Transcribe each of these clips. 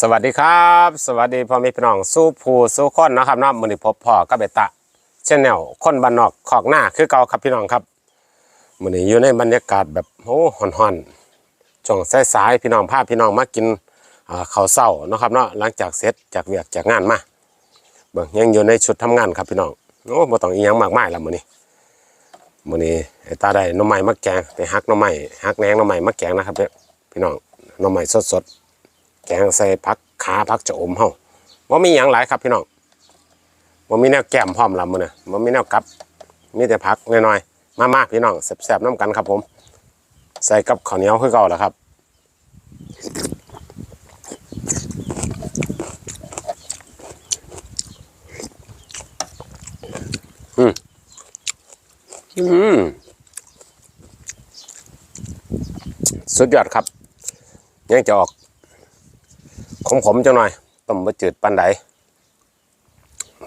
สวัสดีครับ สวัสดีพ่อแม่พี่น้องสู้ผู้สู้คนนะครับเนาะมือนี้พบพ่อกับเบตะชแนลคนบ้านนอกขอกหน้าคือเก่าครับพี่น้องครับมือนี้อยู่ในบรรยากาศแบบโอ้ฮ้อนๆช่วงสายๆพี่น้องพาพี่น้องมากินข้าวเช้านะครับเนาะหลังจากเสร็จจากเวียกจากงานมาเบิ่งยังอยู่ในชุดทำงานครับพี่น้องโอ้บ่ต้องอีหยังมากมายแล้วมือนี้มือนี้ไอ้ตาได้หน่อไม้มาแกงไปหักหน่อไม้หักแหนงหน่อไม้มาแกงนะครับเนี่ยพี่น้องหน่อไม้สดๆ แกงใส่ผักขาผักจะอมเฮาบ่มีหยังหลายครับพี่น้องบ่มีแนวแก้มพร้อมลำมื้อนี้บ่มีแนวกลับมีแต่ผักน้อยๆมาๆพี่น้องแซ่บๆน้ำกันครับผม ใส่กับข้าวเหนียวคือเก่าแหละครับอืมอืมสุดยอดครับ ยังจะออก ขมๆจังหน่อยต้มบะจืดปันได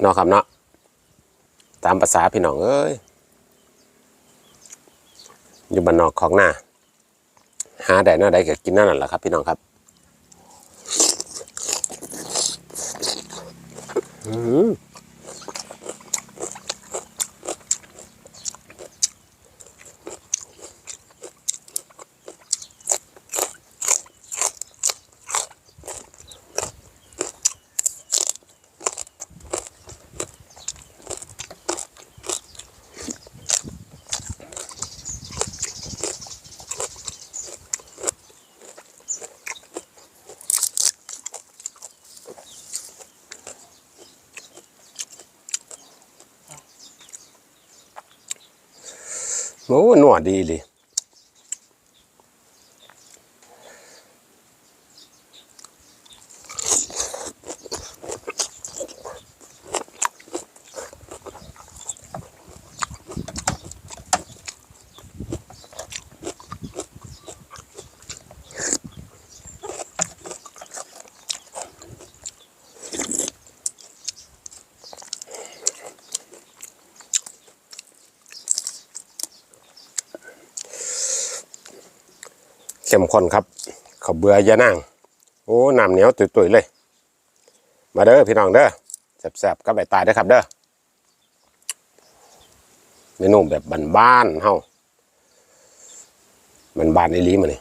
เนาะครับเนาะตามภาษาพี่น้องเอ้ยอยู่บ้านนอกของหน้าหาได้หน้าใดก็กินนั่นแหละครับ พี่น้องครับอืม โอ้หนวดดีเลย เข้มข้นครับข้าเบื่อยะนาง โอ้น้ำเหนียวตุยๆเลย มาเด้อพี่น้องเด้อแซ่บๆกับใบตายเด้อครับเด้อเมนูแบบบ้านๆเฮาบ้านอีหลีมานี่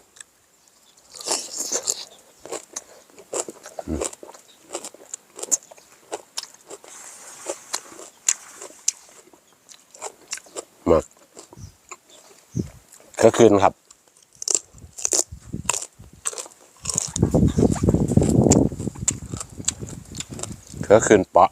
มากก็คืนครับ ก็คืนเปาะ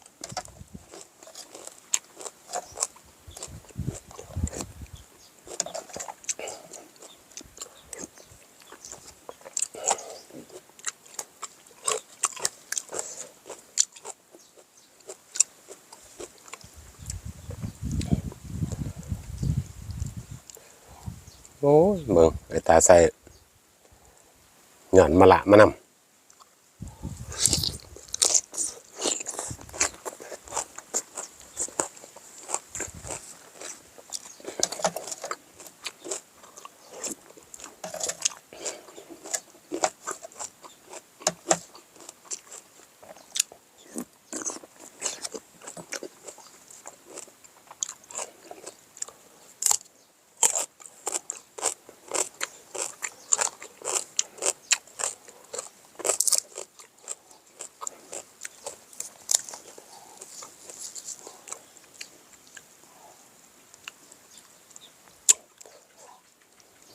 โอ้ยเบิ่งไอ้ตาใส่หย่อนมะละมะนำ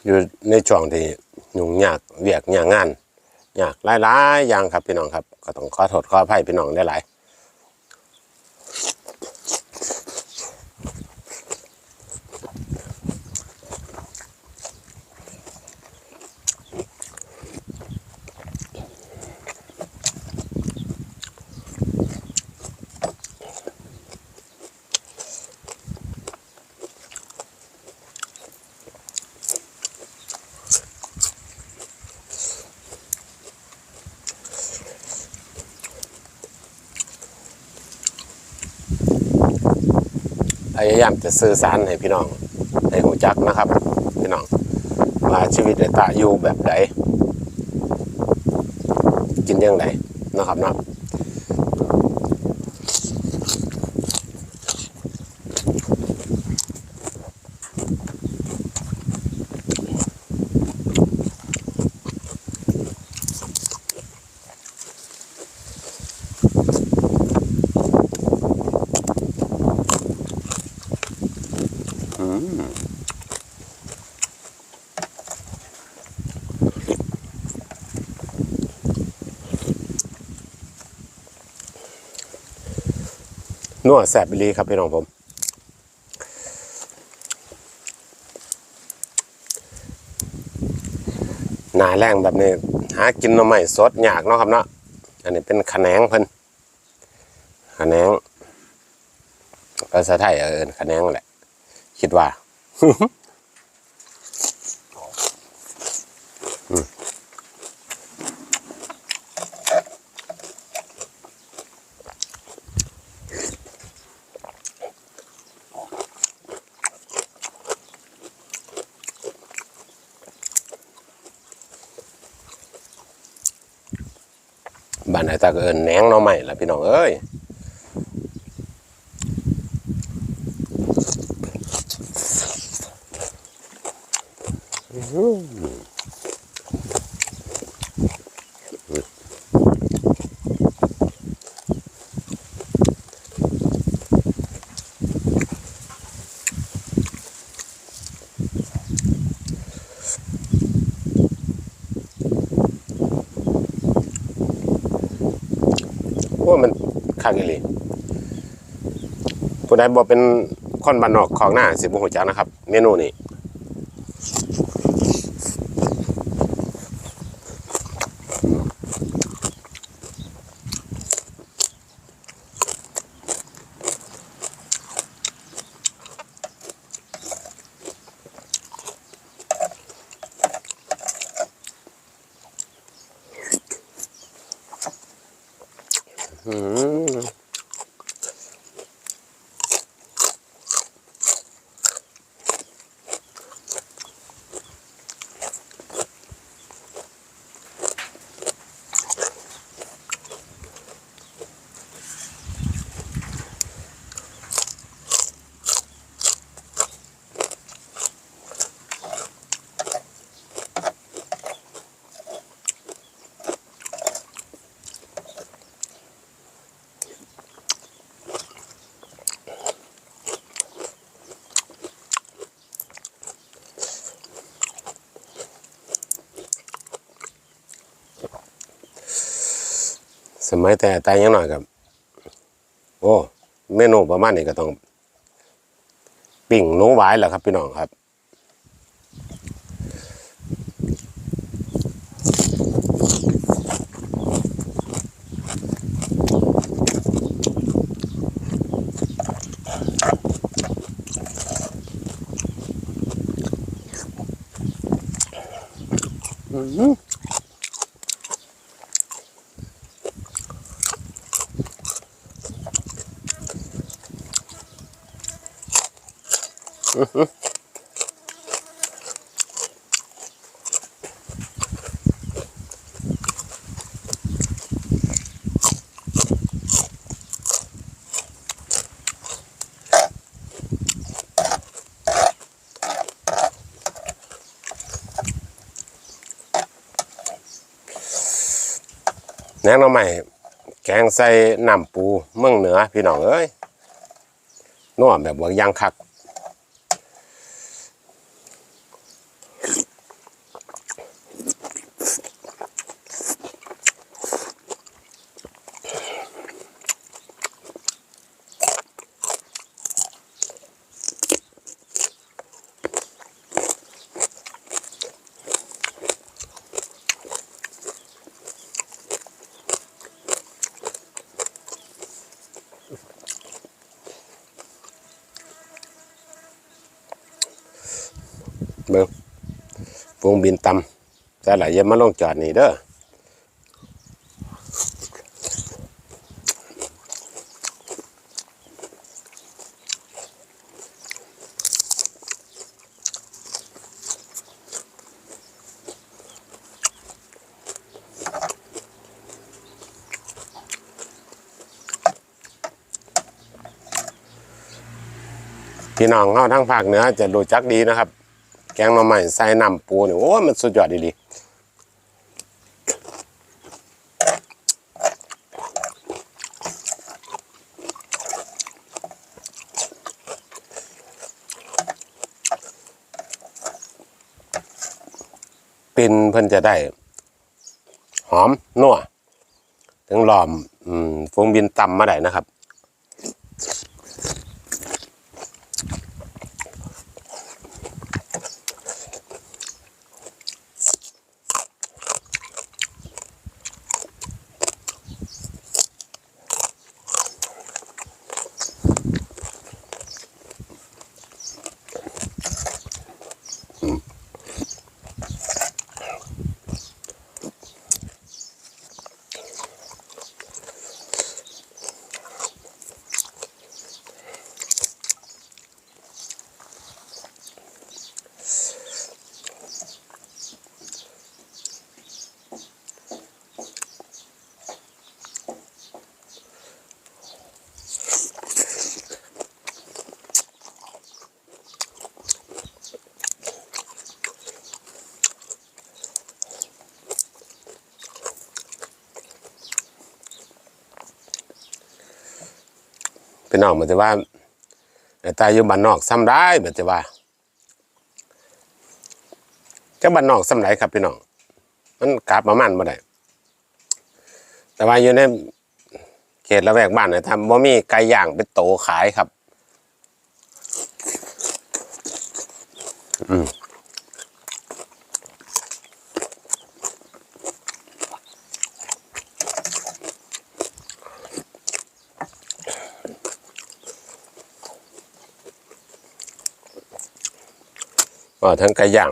อยู่ในช่วงที่ยุ่งยากเวียกยากงานยากหลายๆอย่างครับพี่น้องครับ ก็ต้องขอโทษขออภัยพี่น้องได้หลายายามจะสื่อสารให้พี่น้องให้หูจักนะครับ พี่น้องว่าชีวิตในตาอยู่แบบไหนกินยังไงนะครับเนาะ นัวแสบบิลีครับพี่น้องผมหนาแรงแบบนี้ หากินหน่อไม้สดยากเนาะครับเนาะอันนี้เป็นขะแหนงเพิ่นขะแหนงภาษาไทยเออขะแหนงแหละ คิดว่า บ้านไหนตาก็เอินแหนงน้อไม้ละพี่น้องเอ้ยอืมันคัก อีหลีผู้ใดบอกเป็นคนบ้านนอกของหน้าสิบุหัวจักนะครับ เมนูนี้ สมัยแต่แต่ยังหน่อยกับ โอ้เมนูประมาณนี้ก็ต้องปิ่งนูหวายแหละครับ พี่น้องครับอืม แหนงหน้ำใหม่แกงใส่น้ำปูเมืองเหนือพี่น้องเอ้ยนัวแบบว่ายางคัก วงบินตำแต่หลายยังมาลงจอดนี่เด้อพี่น้องเข้าทั้งภาคเหนือจะรู้จักดีนะครับ แกงหน่อไม้ใส่น้ำปูนี่โอ้มันสุดยอดดีๆปินเพิ่นจะได้ หอมนัวถึงหลอมอืมฟงบินต่ำมาได้นะครับ พี่น้องมันจะว่าตายอยู่บ้านนอกซ้ำได้มันจะว่าจะบ้านนอกซ้ำไรครับพี่น้องมันกลับมามันบ่ได้แต่ว่าอยู่ในเขตละแวกบ้านเนี่ยทำบ่มีไก่ย่างเป็นโตขายครับ อืม ก็ทั้งไก่ย่าง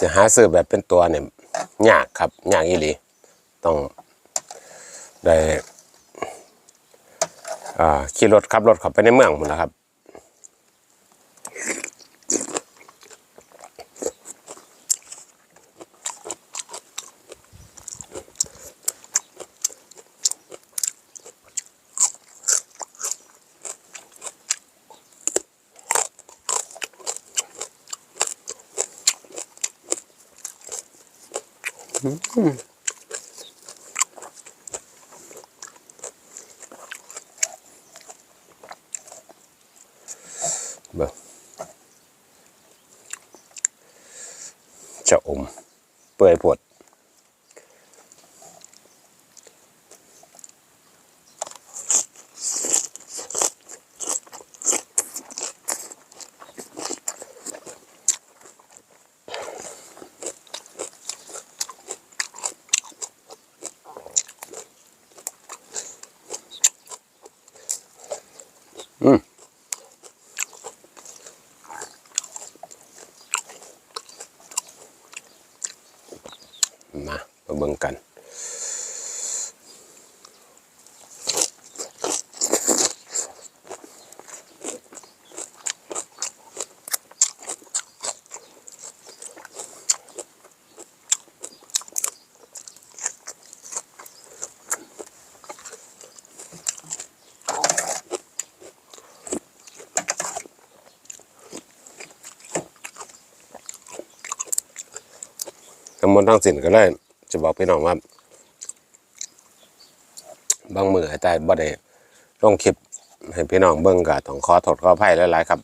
จะหาซื้อแบบเป็นตัวเนี่ยยากครับยากอีหลีต้องได้ขี่รถขับรถข้าไปในเมืองหมดแล้วครับ เบิ่งจะอม เปื่อยปวด หมดทั้งสิ้นก็เลยจะบอกพี่น้องว่า บางมือไอ้แต่บ่ได้ลงคลิปให้พี่น้องเบิ่งก็ต้องขอโทษขออภัยหลายๆครับ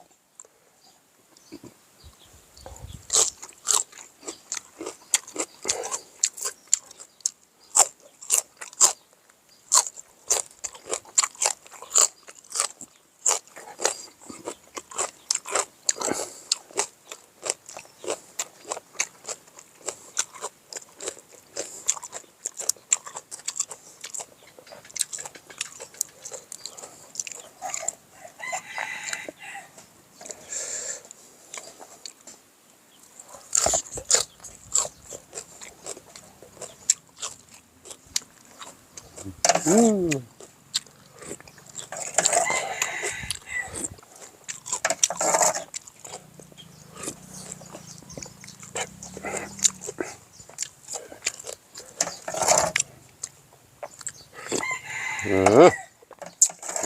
อืม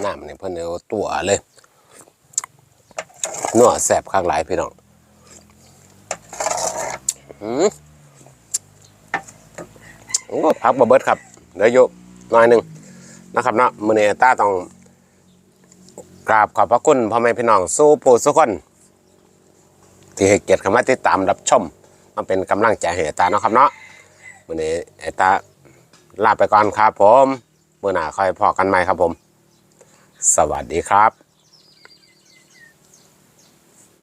น้ำนี่เพิ่นเอาตัวเลยนัวแสบข้างหลายพี่น้องอืมโอ้พักบะเบิดครับเดี๋ยวโย น่อยหนึ่งนะครับเนาะมือเนี้ตาต้องกราบขอบพระคุณพ่อแม่พี่น้องสู้ผู้สุกคน ที่ให้เกียรติเข้ามาติดตามรับชมมาเป็นกำลังใจให้ตาเนาะครับเนาะมือเนี้ไอ้ตาลาไปก่อนครับผมมือหน้าค่อยพอกันใหม่ครับผม สวัสดีครับ